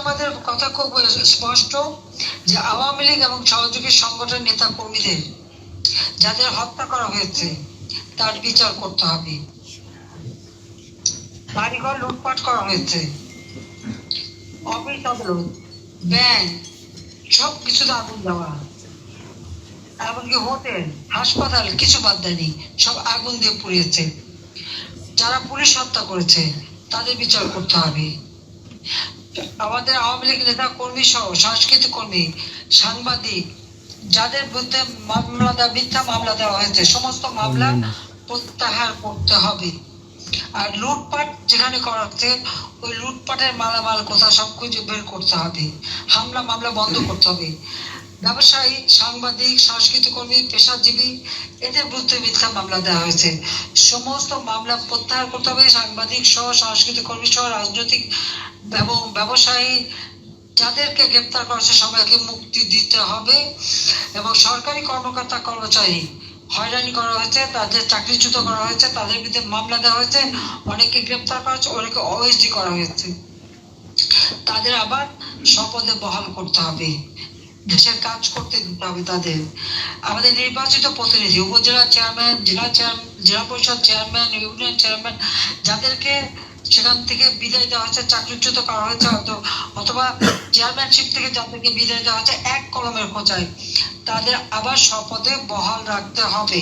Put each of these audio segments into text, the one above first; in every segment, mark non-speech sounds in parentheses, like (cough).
আমাদের কথা খুব স্পষ্ট যে আওয়ামী লীগ এবং সহযোগী সংগঠন নেতা কর্মীদের যাদের হত্যা করা হয়েছে, তার বিচার করতে হবে। বাড়িঘর লুটপাট করা হয়েছে, অফিস আদালত ব্যাংক, সব কিছুতে আগুন দেওয়া। এমনকি হোটেল, হাসপাতাল, কিছু বাদ দেয়নি, সব আগুন দিয়ে পুড়িয়েছে। যারা পুলিশ হত্যা করেছে, তাদের বিচার করতে হবে। আমাদের আওয়ামী লীগ নেতা কর্মী সহ সাংস্কৃতিক কর্মী সাংবাদিক যাদের বিরুদ্ধে মামলা দেওয়া মিথ্যা মামলা দেওয়া হয়েছে সমস্ত মামলা প্রত্যাহার করতে হবে। আর লুটপাট যেখানে করা হচ্ছে ওই লুটপাটের মালামাল কোথা সব খুঁজে বের করতে হবে। হামলা মামলা বন্ধ করতে হবে। ব্যবসায়ী, সাংবাদিক সাংস্কৃতিক কর্মী পেশাজীবী, এদের বিরুদ্ধে মিথ্যা মামলা দেওয়া হয়েছে। সমস্ত মামলা প্রত্যাহার করতে হবে। সাংবাদিক সহ সাংস্কৃতিক কর্মী সহ, রাজনৈতিক এবং ব্যবসায়ী যাদেরকে গ্রেপ্তার করা হয়েছে সবাইকে মুক্তি দিতে হবে এবং সরকারি কর্মকর্তা কর্মচারী হয়রানি করা হয়েছে, তাদের চাকরিচ্যুত করা হয়েছে, তাদের বিরুদ্ধে মামলা দেওয়া হয়েছে অনেকে গ্রেপ্তার করা হয়েছে অনেকে ওএসডি করা হয়েছে। তাদের আবার শপথে বহাল করতে হবে। দেশের কাজ করতে দিতে হবে তাদের। আমাদের নির্বাচিত প্রতিনিধি, উপজেলা চেয়ারম্যান জেলা চেয়ারম্যান জেলা পরিষদ চেয়ারম্যান ইউনিয়ন চেয়ারম্যান যাদেরকে সেখান থেকে বিদায় দেওয়া হয়েছে, চাকরিচ্যুত করা হয়েছে হয়তো অথবা চেয়ারম্যানশিপ থেকে যাদেরকে বিদায় দেওয়া হয়েছে, এক কলমের খোঁচায় তাদের আবার শপথে বহাল রাখতে হবে।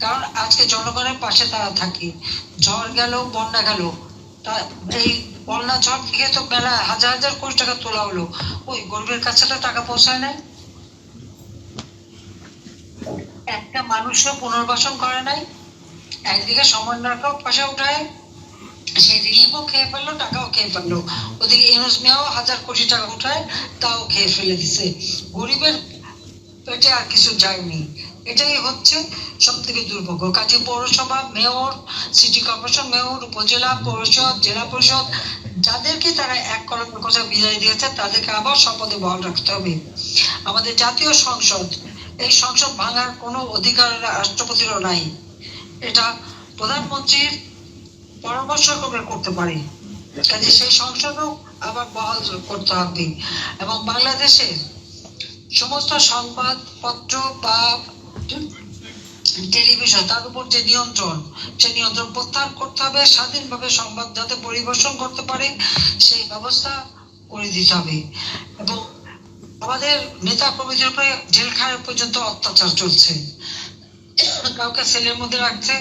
কারণ আজকে জনগণের পাশে তারা থাকে। ঝড় গেল, বন্যা গেল, তা এই বন্যা ঝড় থেকে তো মেলা হাজার হাজার কোটি টাকা তোলা হলো। ওই গরিবের কাছে তো টাকা পৌঁছায় নাই। একটা মানুষও পুনর্বাসন করে নাই। একদিকে সমন্বয়ক পাশে উঠায়। সে রিলিফও খেয়ে ফেলল, টাকাও খেয়ে ফেলল। ওদিকে ইউনুস মিয়াও হাজার কোটি টাকা উঠায়, তাও খেয়ে ফেলে দিছে। গরিবের পেটে আর কিছু যায়নি। এটাই হচ্ছে সব থেকে দুর্ভাগ্য। কাজে পৌরসভা, মেয়র, সিটি কর্পোরেশন মেয়র, উপজেলা পরিষদ জেলা পরিষদ, যাদেরকে তারা এক কলমের কথা বিদায় দিয়েছে, তাদেরকে আবার শপথে বহাল রাখতে হবে। আমাদের জাতীয় সংসদ, এই সংসদ ভাঙার কোনো অধিকার রাষ্ট্রপতিরও নাই। এটা প্রধানমন্ত্রীর পরামর্শ করে করতে পারে। কাজে সেই সংসদও আবার বহাল করতে হবে। এবং বাংলাদেশের সমস্ত সংবাদপত্র বা টেলিভিশন, তার উপর যে নিয়ন্ত্রণ, সে নিয়ন্ত্রণ প্রত্যাহার করতে হবে, স্বাধীনভাবে সংবাদ যাতে পরিবেশন করতে পারে, সেই ব্যবস্থা করে দিতে হবে। এবং আমাদের নেতা কর্মীদের উপরে জেলখানা পর্যন্ত অত্যাচার চলছে। কাউকে সেলের মধ্যে রাখছে,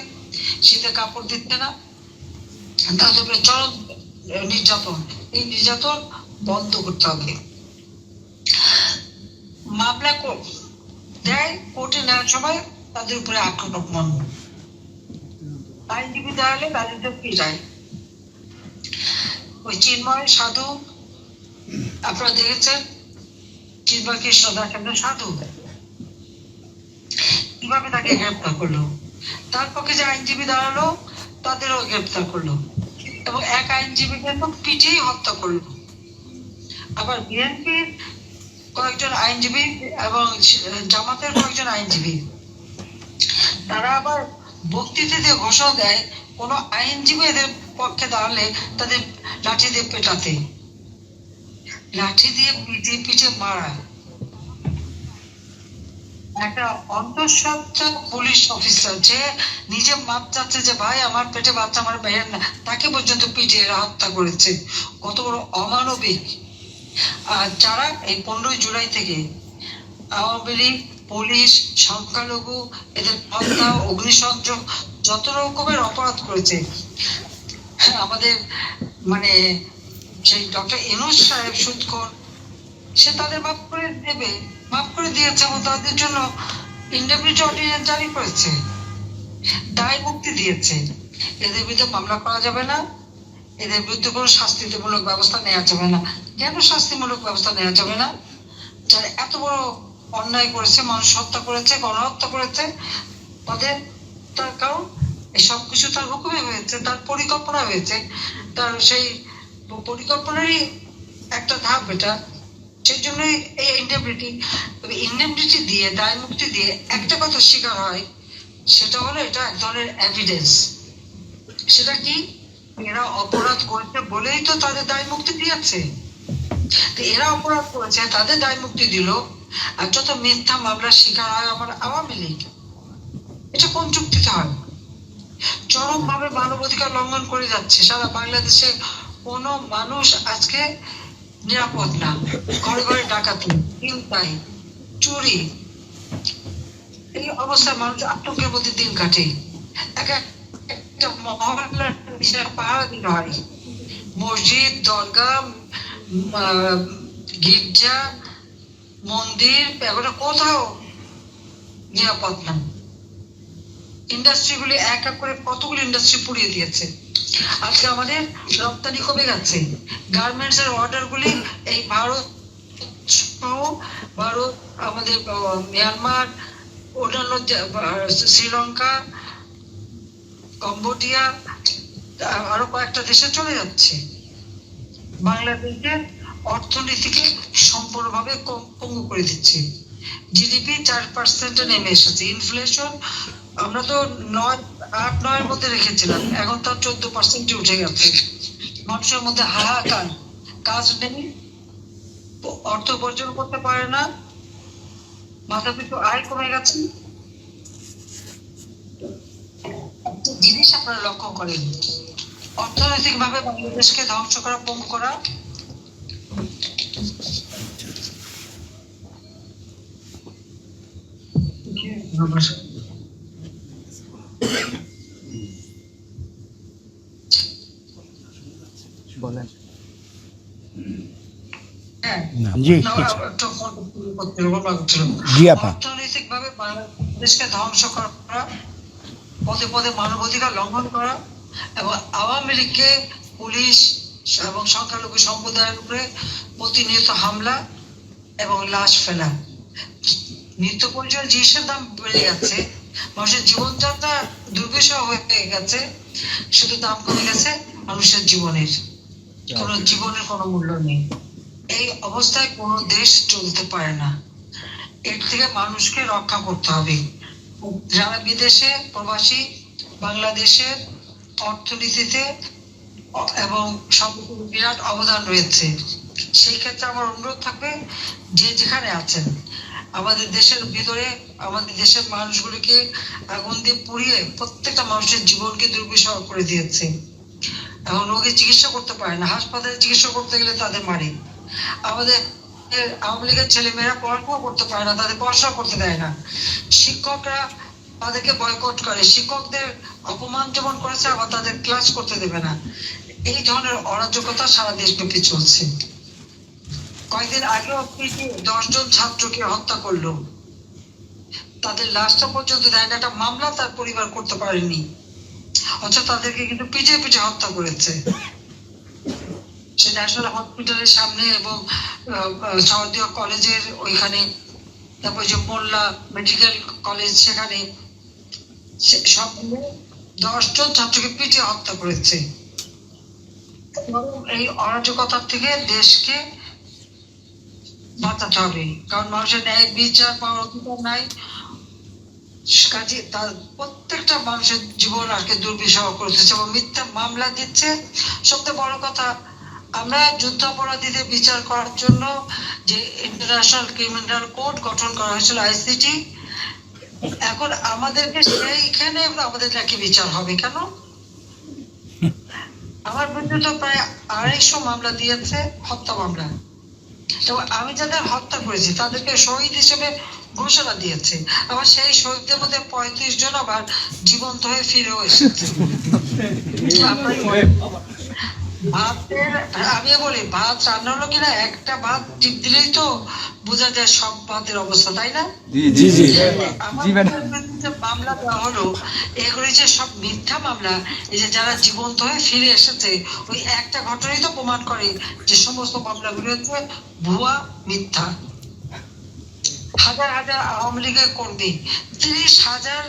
শীতে কাপড় দিচ্ছে না তাদের উপরে চরম নির্যাতন। এই নির্যাতন বন্ধ করতে হবে। মামলা দেয়, কোর্টে নেওয়ার সময় তাদের উপরে আক্রমণ আইনজীবী দাঁড়ালে তাদের তো যায় ওই চিন্ময়, সাধু, আপনারা দেখেছেন? চিন্ময় কৃষ্ণ দাস সাধু? কীভাবে তাকে গ্রেপ্তার করল? তার পক্ষে যে আইনজীবী দাঁড়াল তাদেরও গ্রেপ্তার করল। এবং এক আইনজীবীকে তো পিটিয়েই হত্যা করল। আবার বিএনপির কয়েকজন আইনজীবী এবং জামাতের কয়েকজন আইনজীবী। তারা আবার বক্তৃতা দিয়ে ঘোষণা দেয়, কোনো আইনজীবী এদের পক্ষে দাঁড়ালে তাদের লাঠি দিয়ে পেটাতে। লাঠি দিয়ে পিঠে পিঠে মারা। একটা অন্তঃসত্ত্বা পুলিশ অফিসার যে নিজে মাপ চাচ্ছে যে, ভাই, আমার পেটে বাচ্চা, আমার বের না তাকে পর্যন্ত পিটিয়ে হত্যা করেছে। কত বড় অমানবিক। যারা এই পনেরোই জুলাই থেকে আওয়ামী লীগ, পুলিশ, সংখ্যালঘু, এদের হত্যা অগ্নিসংযোগ যত রকমের অপরাধ করেছে আমাদের মানে সেই ডক্টর ইনুস সাহেব সুৎকর সে তাদের মাফ করে দেবে, মাফ করে দিয়েছে এবং তাদের জন্য ইন্ডেমনিটি অর্ডিন্যান্স জারি করেছে, দায় মুক্তি দিয়েছে। এদের বিরুদ্ধে মামলা করা যাবে না। এদের বিরুদ্ধে কোনো শাস্তিমূলক ব্যবস্থা নেওয়া যাবে না। কেন শাস্তিমূলক ব্যবস্থা নেওয়া যাবে না? যারা এত বড় অন্যায় করেছে, মানুষ হত্যা করেছে, গণহত্যা করেছে, তাদের তার কারণ, এই সব কিছু তার হুকুমে হয়েছে, তার পরিকল্পনা হয়েছে। তার সেই পরিকল্পনারই একটা ধাপ এটা। সেই জন্যই এই ইন্ডেমনিটি তবে ইন্ডেমনিটি দিয়ে, দায় মুক্তি দিয়ে একটা কথা স্বীকার হয়, সেটা হলো এটা এক ধরনের এভিডেন্স সেটা কি? এরা অপরাধ করেছে বলেই তো তাদের দায় মুক্তি দিয়েছে। এরা অপরাধ করেছে, তাদের দায় মুক্তি দিল। আর যত মিথ্যা মামলার শিকার হয় আমার আওয়ামী লীগ, এটা কোন চুক্তিতে হয়? চরম ভাবে মানবাধিকার লঙ্ঘন করে যাচ্ছে। সারা বাংলাদেশে কোনো মানুষ আজকে নিরাপদ না। ঘরে ঘরে ডাকাতি চিন্তাই চুরি। এই অবস্থায় মানুষ আতঙ্কের মধ্যে দিন কাটে। এক এক- মহল্লার দিতে হয় মসজিদ দরগা গির্জা মন্দির এগুলো কোথাও নিরাপদ না। ইন্ডাস্ট্রিগুলি এক এক করে কতগুলো ইন্ডাস্ট্রি পুড়িয়ে দিয়েছে। আজকে আমাদের রপ্তানি কমে গেছে। গার্মেন্টস এর অর্ডার গুলি এই ভারত ভারত, আমাদের মিয়ানমার অন্যান্য শ্রীলঙ্কা কম্বোডিয়া আরও কয়েকটা দেশে চলে যাচ্ছে। বাংলাদেশের অর্থনীতিকে সম্পূর্ণভাবে পঙ্গু করে দিচ্ছে। জিডিপি চার পার্সেন্টে নেমে এসেছে। ইনফ্লেশন আমরা তো নয় আট, নয়ের মধ্যে রেখেছিলাম। এখন তো চোদ্দ পার্সেন্টে উঠে গেছে। মানুষের মধ্যে হাহাকার। কাজ নেই। অর্থ উপার্জন করতে পারে না। মাথা পিছু আয় কমে গেছে একটা জিনিস আপনারা লক্ষ্য করেন। অর্থনৈতিক ভাবে বাংলাদেশকে ধ্বংস করা পঙ্গু করা। বলেন। হ্যাঁ। জি। জি আপা। অর্থনৈতিকভাবে বাংলাদেশকে ধ্বংস করা পদে পদে মানবাধিকার লঙ্ঘন করা এবং আওয়ামী লীগকে পুলিশ এবং সংখ্যালঘু সম্প্রদায়ের উপরে প্রতিনিয়ত হামলা এবং লাশ ফেলা। নিত্য পরিচয় জিনিসের দাম বেড়ে গেছে মানুষের জীবনযাত্রা দুর্বিষহ হয়ে গেছে। শুধু দাম কমে গেছে মানুষের জীবনের। কোনো জীবনের কোনো মূল্য নেই। এই অবস্থায় কোনো দেশ চলতে পারে না। এর থেকে মানুষকে রক্ষা করতে হবে। যারা বিদেশে প্রবাসী বাংলাদেশের অর্থনীতিতে এবং বিরাট অবদান রয়েছে। সেই ক্ষেত্রে আমার অনুরোধ থাকবে যে যেখানে আছেন, আমাদের দেশের ভিতরে, আমাদের দেশের মানুষগুলিকে আগুন দিয়ে পুড়িয়ে প্রত্যেকটা মানুষের জীবনকে দুর্বিষহ করে দিয়েছে। এখন রোগী চিকিৎসা করতে পারে না, হাসপাতালে চিকিৎসা করতে গেলে তাদের মারে। আমাদের আওয়ামী লীগের ছেলে মেয়েরা পড়াশোনা করতে পারে না, তাদের পড়াশোনা করতে দেয় না। শিক্ষকরা তাদেরকে বয়কট করে। শিক্ষকদের অপমান যেমন করেছে, আবার তাদের ক্লাস করতে দেবে না। এই ধরনের অরাজকতা সারা দেশব্যাপী চলছে। কয়েকদিন আগেও দশজন ছাত্রকে হত্যা করল। তাদের লাশটা পর্যন্ত দেয় না একটা মামলা তার পরিবার করতে পারেনি। অথচ তাদেরকে কিন্তু পিঠে পিঠে হত্যা করেছে। সে ন্যাশনাল হসপিটালের সামনে এবং সরদীয় কলেজের ওইখানে, তারপর যে মোল্লা মেডিকেল কলেজ সেখানে সব দশজন ছাত্রকে পিটিয়ে হত্যা করেছে। এই অরাজকতার থেকে দেশকে বাঁচাতে হবে, কারণ মানুষের ন্যায় বিচার পাওয়ার অধিকার নাই। কাজে তার প্রত্যেকটা মানুষের জীবন আজকে দুর্বিষহ করতেছে এবং মিথ্যা মামলা দিচ্ছে। সবচেয়ে বড় কথা আমরা যুদ্ধাপরাধীদের বিচার করার জন্য যে ইন্টারন্যাশনাল ক্রিমিনাল কোর্ট গঠন করা হয়েছিল আইসিটি এখন আমাদেরকে সেইখানে আমাদের নাকি বিচার হবে কেন? আমার বিরুদ্ধে তো প্রায় আড়াইশো মামলা দিয়েছে হত্যা মামলা। তো আমি যাদের হত্যা করেছি তাদেরকে শহীদ হিসেবে ঘোষণা দিয়েছে। আবার সেই শহীদদের মধ্যে পঁয়ত্রিশ জন আবার জীবন্ত হয়ে ফিরেও এসেছে। (laughs) ভাতের আমি বলি ভাত রান্না হলো কিনা একটা ভাত টিপ দিলেই তো বোঝা যায় সব ভাতের অবস্থা তাই না? জি জি জি, ম্যাডাম। মামলা দেওয়া হলো এগুলি যে সব মিথ্যা মামলা এই যে যারা জীবন্ত হয়ে ফিরে এসেছে ওই একটা ঘটনাই তো প্রমাণ করে যে সমস্ত মামলাগুলি হচ্ছে ভুয়া মিথ্যা। হাজার হাজার আওয়ামী লীগের কর্মী তিরিশ হাজার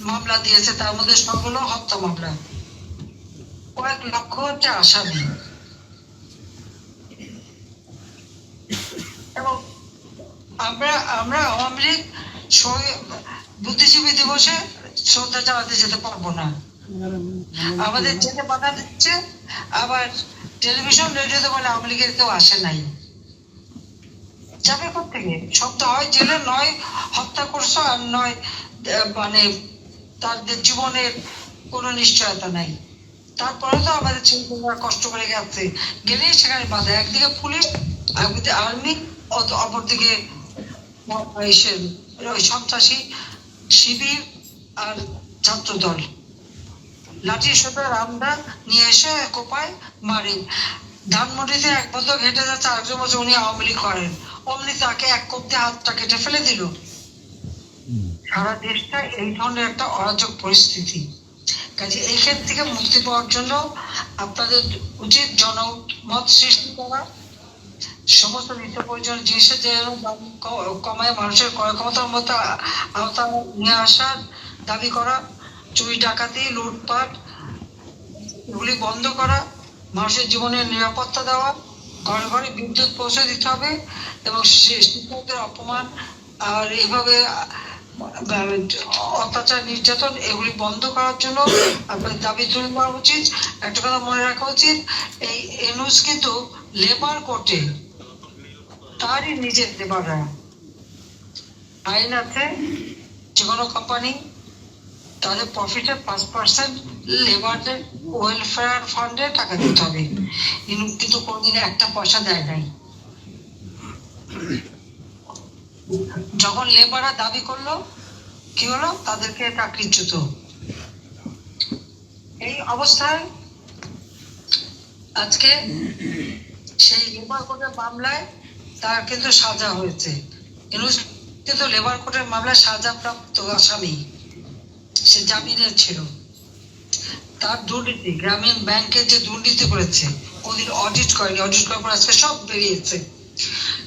মামলা দিয়েছে তার মধ্যে সবগুলো হত্যা মামলা। কয়েক লক্ষ হচ্ছে আসামি এবং আমরা আমরা আওয়ামী লীগ বুদ্ধিজীবী দিবসে শ্রদ্ধা জানাতে যেতে পারব না। আমাদের যেতে বাধা দিচ্ছে, আবার টেলিভিশন, রেডিওতে বলে আওয়ামী লীগের কেউ আসে নাই। যাবে থেকে তো হয় জেলে, নয় হত্যা করছ আর নয় মানে তাদের জীবনের কোনো নিশ্চয়তা নাই। তারপরে তো আমাদের ছেলেমেয়েরা কষ্ট করে গেছে। গেলে সেখানে বাধা। একদিকে পুলিশ একদিকে আর্মি অপরদিকে ওই সন্ত্রাসী শিবির আর ছাত্র দল লাঠির সাথে রামদা নিয়ে এসে কোপায় মারে। ধানমন্ডিতে এক বছর হেঁটে যাচ্ছে আরেকজন বছর উনি আওয়ামী লীগ করেন। অমনি তাকে এক কপ্তে হাতটা কেটে ফেলে দিল। সারা দেশটা এই ধরনের একটা অরাজক পরিস্থিতি। কাজে এইখান থেকে মুক্তি পাওয়ার জন্য আপনাদের উচিত জনমত সৃষ্টি করা। সমস্ত নিত্য প্রয়োজনীয় জিনিসের যে কমায় মানুষের ক্রয় ক্ষমতার মতো আওতা নিয়ে আসার দাবি করা, চুরি, ডাকাতি, লুটপাট, এগুলি বন্ধ করা, মানুষের জীবনের নিরাপত্তা দেওয়া, ঘরে ঘরে বিদ্যুৎ পৌঁছে দিতে হবে এবং শিক্ষকদের অপমান আর এইভাবে অত্যাচার, নির্যাতন, এগুলি বন্ধ করার জন্য আপনার দাবি তুলে দেওয়া উচিত। একটা কথা মনে রাখা উচিত, এই এনুস কিন্তু লেবার কোর্টে তারই নিজের লেবাররা আইন আছে যে কোনো কোম্পানি তাদের প্রফিটের পাঁচ পার্সেন্ট লেবারদের ওয়েলফেয়ার ফান্ডে টাকা দিতে হবে। কিন্তু কোনদিন একটা পয়সা দেয় নাই। যখন লেবাররা দাবি করল, কি হলো? তাদেরকে চাকরিচ্যুত এই অবস্থায় আজকে সেই লেবার কোর্টের মামলায় তার কিন্তু সাজা হয়েছে। কিন্তু লেবার কোর্টের মামলায় সাজাপ্রাপ্ত আসামি, সে জামিনের ছিল। তার দুর্নীতি, গ্রামীণ ব্যাংকের যে দুর্নীতি করেছে ওদিন অডিট করেনি। অডিট করার পর আজকে সব বেরিয়েছে।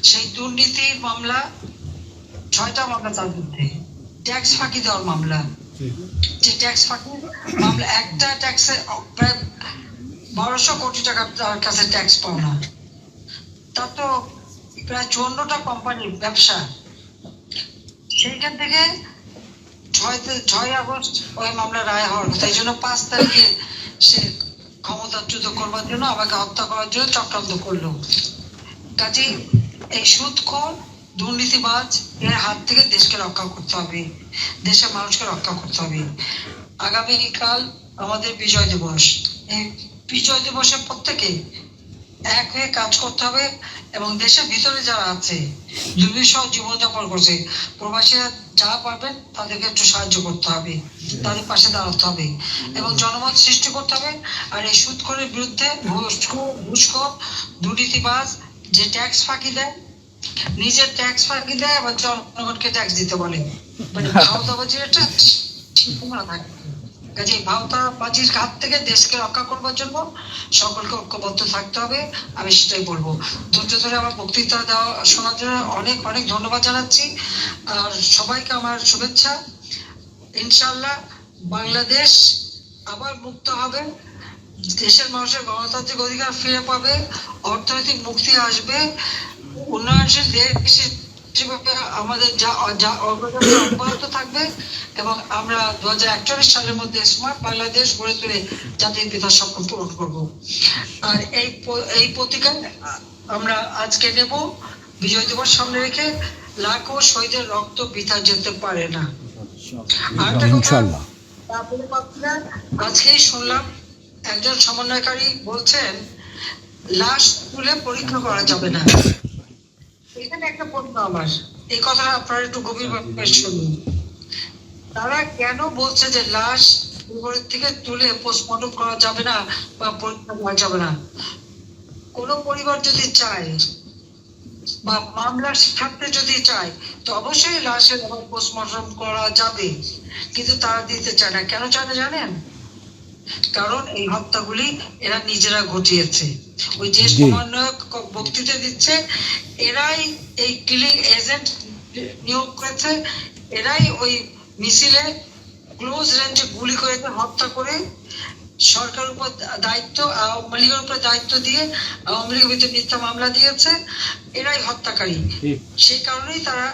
সেই দুর্নীতির মামলা ছয়টা মামলা তার বিরুদ্ধে ট্যাক্স ফাঁকি দেওয়ার মামলা। যে ট্যাক্স ফাঁকি মামলা একটা ট্যাক্সে প্রায় বারোশো কোটি টাকা তার কাছে ট্যাক্স পাওনা তার তো প্রায় চুয়ান্নটা কোম্পানির ব্যবসা। সেইখান থেকে ছয় ছয় আগস্ট ওই মামলা রায় হওয়ার কথা। এই জন্য পাঁচ তারিখে সে ক্ষমতাচ্যুত করবার জন্য আমাকে হত্যা করার জন্য চক্রান্ত করল। কাজে এই সুদখোর দুর্নীতিবাজ এর হাত থেকে দেশকে রক্ষা করতে হবে, দেশের মানুষকে রক্ষা করতে হবে। আগামীকাল আমাদের বিজয় দিবস। এই বিজয় দিবসে প্রত্যেকে এক হয়ে কাজ করতে হবে এবং দেশের ভিতরে যারা আছে দুর্বিষহ জীবনযাপন করছে, প্রবাসীরা যা পারবেন তাদেরকে একটু সাহায্য করতে হবে, তাদের পাশে দাঁড়াতে হবে এবং জনমত সৃষ্টি করতে হবে। আর এই সুদখোরের বিরুদ্ধে ঘুষখোর দুর্নীতিবাজ যে ট্যাক্স ফাঁকি দেয় নিজের ট্যাক্স ফাঁকি দেয় আবার জনগণকে ট্যাক্স দিতে বলে। মানে (laughs) ভাওতাবাজির একটা সীমা থাকে। কাজে ভাওতাবাজির হাত থেকে দেশকে রক্ষা করবার জন্য সকলকে ঐক্যবদ্ধ থাকতে হবে আমি সেটাই বলব। ধৈর্য ধরে আমার বক্তৃতা দেওয়া শোনার জন্য অনেক অনেক ধন্যবাদ জানাচ্ছি। আর সবাইকে আমার শুভেচ্ছা। ইনশাল্লাহ বাংলাদেশ আবার মুক্ত হবে। দেশের মানুষের গণতান্ত্রিক অধিকার ফিরে পাবে অর্থনৈতিক মুক্তি আসবে। উন্নয়নশীল দেশ আমাদের যা যা অগ্রগতি অব্যাহত থাকবে এবং আমরা দু হাজার একচল্লিশ সালের মধ্যে স্মার্ট বাংলাদেশ গড়ে তুলে জাতির পিতার স্বপ্ন পূরণ করব। আর এই এই প্রতিজ্ঞা আমরা আজকে নেব বিজয় দিবস সামনে রেখে লাখো শহীদের রক্ত বৃথা যেতে পারে না। আজকেই শুনলাম একজন সমন্বয়কারী বলছেন লাশ তুলে পরীক্ষা করা যাবে না। এখানে একটা প্রশ্ন আমার। এই কথাটা আপনারা একটু গভীরভাবে শুনুন। তারা কেন বলছে যে লাশ বিপরীত থেকে তুলে পোস্টমর্টম করা যাবে না বা পরীক্ষা করা যাবে না? কোন পরিবার যদি চায় বা মামলার স্বার্থে যদি চায় তো অবশ্যই লাশের পোস্টমর্টম করা যাবে। কিন্তু তারা দিতে চায় না। কেন চায় না জানেন? কারণ এই হত্যাগুলি এরা নিজেরা ঘটিয়েছে। ওই যে সমন্বয়ক বক্তৃতা দিচ্ছে এরাই এই কিলিং এজেন্ট নিয়োগ করেছে এরাই ওই মিছিলে ক্লোজ রেঞ্জে গুলি করে হত্যা করে সরকারের উপর দায়িত্ব আওয়ামী লীগের উপর দায়িত্ব দিয়ে আওয়ামী লীগের ভিতরে মিথ্যা মামলা দিয়েছে এরাই হত্যাকারী। সেই কারণেই তারা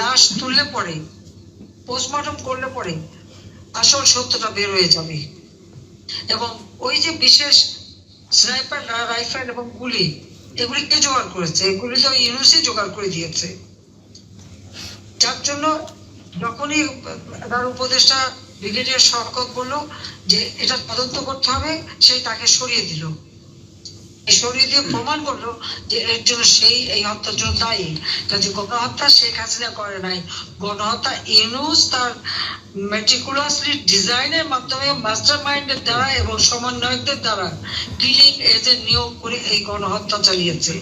লাশ তুললে পরে পোস্টমর্টম করলে পরে আসল সত্যটা বের হয়ে যাবে। এবং ওই যে বিশেষ স্নাইপার রাইফেল এবং গুলি এগুলি কে জোগাড় করেছে। এগুলি তো ইউনুসই জোগাড় করে দিয়েছে। যার জন্য যখনই তার উপদেষ্টা ব্রিগেডিয়ার শওকত বলল যে এটা তদন্ত করতে হবে সেই তাকে সরিয়ে দিল। সরিয়ে দিয়ে প্রমাণ করল যে এর জন্য সেই, এই হত্যার জন্য দায়ী। গণহত্যা শেখ হাসিনা করে নাই। গণহত্যা ইউনুস তার মেটিকুলাসলি ডিজাইনের মাধ্যমে মাস্টার মাইন্ডের দ্বারা এবং সমন্বয়কদের দ্বারা কিলিং এজেন্ট নিয়োগ করে এই গণহত্যা চালিয়েছে।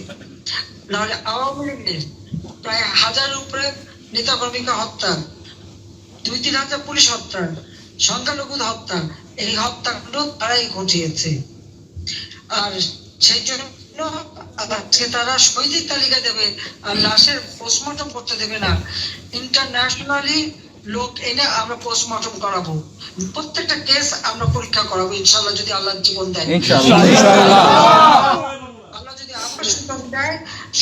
নাহলে আওয়ামী লীগের প্রায় হাজারের উপরে নেতা কর্মীকে হত্যা দুই তিন হাজার পুলিশ হত্যা, সংখ্যালঘু হত্যা, এই হত্যাকাণ্ড তারাই ঘটিয়েছে। আর সেই জন্য আজকে তারা শহীদের তালিকা দেবে আর লাশের পোস্টমর্টম করতে দেবে না। ইন্টারন্যাশনালি লোক এনে আমরা পোস্টমর্টম করাবো। প্রত্যেকটা কেস আমরা পরীক্ষা করাবো ইনশাল্লাহ যদি আল্লাহ জীবন দেয়। আল্লাহ যদি আমার সুযোগ দেয়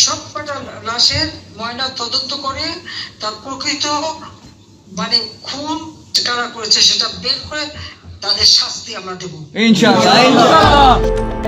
সব কটা লাশের ময়না তদন্ত করে তার প্রকৃত মানে খুন কারা করেছে সেটা বের করে তাদের শাস্তি আমরা দেবো। ইনশাআল্লাহ।